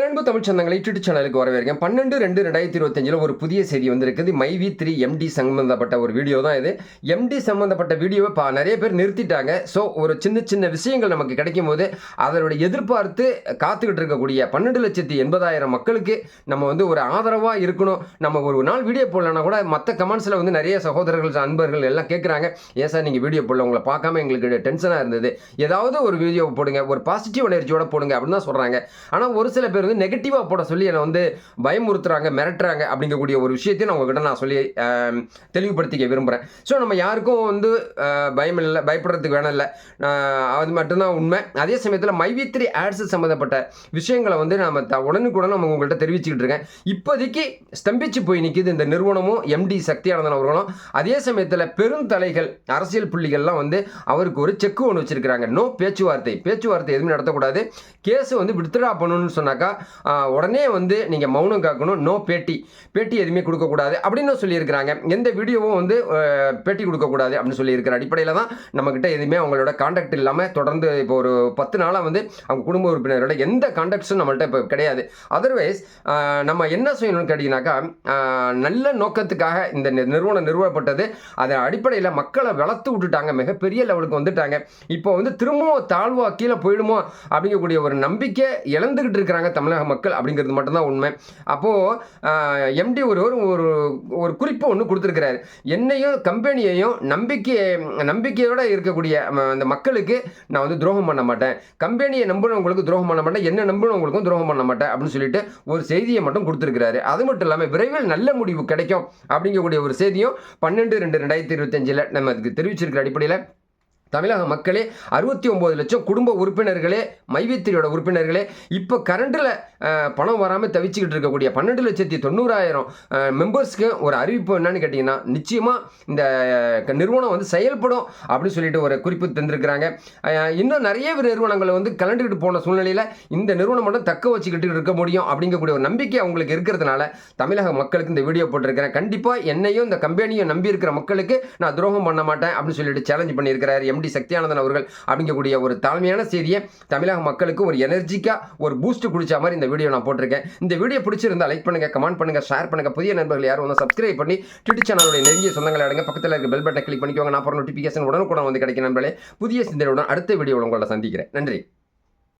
என் தமிழ் சொந்தங்களை யூடியூப் சேனலுக்கு வரவேற்கேன் பன்னெண்டு ரெண்டு ரெண்டாயிரத்தி இருபத்தஞ்சில் ஒரு புதிய செய்தி வந்திருக்குது. மைவி த்ரீ எம்டி சம்பந்தப்பட்ட ஒரு வீடியோ தான் இது. எம்டி சம்மந்தப்பட்ட வீடியோவை பா நிறைய பேர் நிறுத்திட்டாங்க. ஸோ ஒரு சின்ன சின்ன விஷயங்கள் நமக்கு கிடைக்கும் போது அதனுடைய எதிர்பார்த்து காத்துக்கிட்டு இருக்கக்கூடிய பன்னெண்டு லட்சத்தி எண்பதாயிரம் மக்களுக்கு நம்ம வந்து ஒரு ஆதரவாக இருக்கணும். நம்ம ஒரு நாள் வீடியோ போடலன்னா கூட மற்ற கமெண்ட்ஸில் வந்து நிறைய சகோதரர்கள் அன்பர்கள் எல்லாம் கேட்குறாங்க ஏன் சார் நீங்கள் வீடியோ போடல? உங்களை பார்க்காம எங்களுக்கு டென்ஷனாக இருந்தது. ஏதாவது ஒரு வீடியோ போடுங்க. ஒரு பாசிட்டிவ் எனர்ஜியோட போடுங்க. அப்படின்னு தான் சொல்கிறாங்க ஆனால் ஒரு சில பேர் வந்து நெகட்டிவாக போட சொல்லி என்னை வந்து பயமுறுத்துறாங்க மிரட்டுறாங்க அப்படிங்கக்கூடிய ஒரு விஷயத்தையும் நான் உங்ககிட்ட நான் சொல்லி தெளிவுபடுத்திக்க விரும்புகிறேன் ஸோ நம்ம யாருக்கும் வந்து பயம் இல்லை பயப்படுறதுக்கு வேணாம் இல்லை. அது மட்டும்தான் உண்மை. அதே சமயத்தில் மைவித்திரி ஆட்ஸ் சம்மந்தப்பட்ட விஷயங்களை வந்து நம்ம த உடனுக்குடன் நம்ம உங்கள்கிட்ட தெரிவிச்சுக்கிட்டு இருக்கேன். இப்போதைக்கு ஸ்தம்பிச்சு போய் நிற்கிது இந்த நிறுவனமும் எம்டி சக்தியானந்தன் அவர்களும். அதே சமயத்தில் பெருந்தலைகள் அரசியல் புள்ளிகள்லாம் வந்து அவருக்கு ஒரு செக்கு ஒன்று வச்சிருக்கிறாங்க. நோ பேச்சுவார்த்தை. பேச்சுவார்த்தை எதுவுமே நடத்தக்கூடாது. கேஸ் வந்து வித்ட்ரா பண்ணணும்னு சொன்னாக்கா உடனே வந்து நீங்கள் மௌனம் காக்கணும் நோ பேட்டி. பேட்டி எதுவுமே கொடுக்கக்கூடாது அப்படின்னு சொல்லியிருக்கிறாங்க. எந்த வீடியோவும் வந்து பேட்டி கொடுக்கக்கூடாது அப்படின்னு சொல்லியிருக்கிற அடிப்படையில் தான் நம்மக்கிட்ட எதுவுமே அவங்களோட காண்டாக்ட் இல்லாமல் தொடர்ந்து இப்போ ஒரு பத்து நாளாக வந்து அவங்க குடும்ப உறுப்பினரோட எந்த காண்டாக்ட்ஸும் நம்மள்ட்ட இப்போ கிடையாது. அதர்வைஸ் நம்ம என்ன செய்யணும்னு கேட்டிங்கனாக்கா நல்ல நோக்கத்துக்காக இந்த நிறுவனம் நிறுவப்பட்டது. அதன் அடிப்படையில் மக்களை வளர்த்து விட்டுட்டாங்க. மிகப்பெரிய லெவலுக்கு வந்துட்டாங்க. இப்போ வந்து திரும்பவும் தாழ்வா கீழே போயிடுமோ அப்படிங்கக்கூடிய ஒரு நம்பிக்கை இழந்துக்கிட்டு இருக்கிறாங்க தமிழக மக்கள் அப்படிங்கிறது மட்டும்தான் உண்மை. அப்போது எம்டி ஒருவர் ஒரு ஒரு குறிப்பு ஒன்று கொடுத்துருக்கிறாரு. என்னையும் கம்பெனியையும் நம்பிக்கை நம்பிக்கையோடு இருக்கக்கூடிய அந்த மக்களுக்கு நான் வந்து துரோகம் பண்ண மாட்டேன். கம்பெனியை நம்பினவங்களுக்கு துரோகம் பண்ண மாட்டேன். என்ன நம்பினவங்களுக்கும் துரோகம் பண்ண மாட்டேன் அப்படின்னு சொல்லிட்டு ஒரு செய்தியை மட்டும் கொடுத்துருக்கிறாரு. அது மட்டும் இல்லாமல் விரைவில் நல்ல முடிவு கிடைக்கும் அப்படிங்கக்கூடிய ஒரு செய்தியும் பன்னெண்டு ரெண்டு ரெண்டாயிரத்தி இருபத்தஞ்சில் நம்ம அதுக்கு தெரிவிச்சிருக்கிற அடிப்படையில் தமிழக மக்களே அறுபத்தி ஒம்பது லட்சம் குடும்ப உறுப்பினர்களே மைவித்திரியோட உறுப்பினர்களே இப்போ கரண்டில் பணம் வராமல் தவிச்சுக்கிட்டு இருக்கக்கூடிய பன்னெண்டு லட்சத்தி தொண்ணூறாயிரம் மெம்பர்ஸ்க்கு ஒரு அறிவிப்பு என்னன்னு கேட்டிங்கன்னா நிச்சயமாக இந்த நிறுவனம் வந்து செயல்படும் அப்படின்னு சொல்லிட்டு ஒரு குறிப்பு தந்திருக்கிறாங்க. இன்னும் நிறைய நிறுவனங்களை வந்து கலண்டுக்கிட்டு போன சூழ்நிலையில் இந்த நிறுவனம் மட்டும் தக்க வச்சுக்கிட்டு இருக்க முடியும் அப்படிங்கக்கூடிய ஒரு நம்பிக்கை அவங்களுக்கு இருக்கிறதுனால தமிழக மக்களுக்கு இந்த வீடியோ போட்டிருக்கிறேன். கண்டிப்பாக என்னையும் இந்த கம்பெனியும் நம்பி இருக்கிற மக்களுக்கு நான் துரோகம் பண்ண மாட்டேன் அப்படின்னு சொல்லிட்டு சேலஞ்ச் பண்ணியிருக்கிறார் எம்டி சக்தியானந்தன் அவர்கள் அப்படிங்கக்கூடிய ஒரு தாழ்மையான செய்தியை தமிழக மக்களுக்கு ஒரு எனர்ஜிக்காக ஒரு பூஸ்ட் குடிச்ச மாதிரி இந்த வீடியோ நான் போட்டிருக்கேன். இந்த வீடியோ பிடிச்சிருந்தா லைக் பண்ணுங்க கமெண்ட் பண்ணுங்க ஷேர் பண்ணுங்க. புதிய நண்பர்கள் யாரும் வந்து சப்ஸ்கிரைப் பண்ணி ட்விட்டர் சேனலுடைய நெருங்கிய சொந்தங்களை அடங்க. பக்கத்தில் இருக்க பெல் பட்டனை கிளிக் பண்ணிக்கோங்க. நான் போகிற நோட்டிஃபிகேஷன் உடனுக்குடன் வந்து கிடைக்கும் நண்பர்களே. புதிய சிந்தனையுடன் அடுத்த வீடியோவில் உங்களை சந்திக்கிறேன். நன்றி.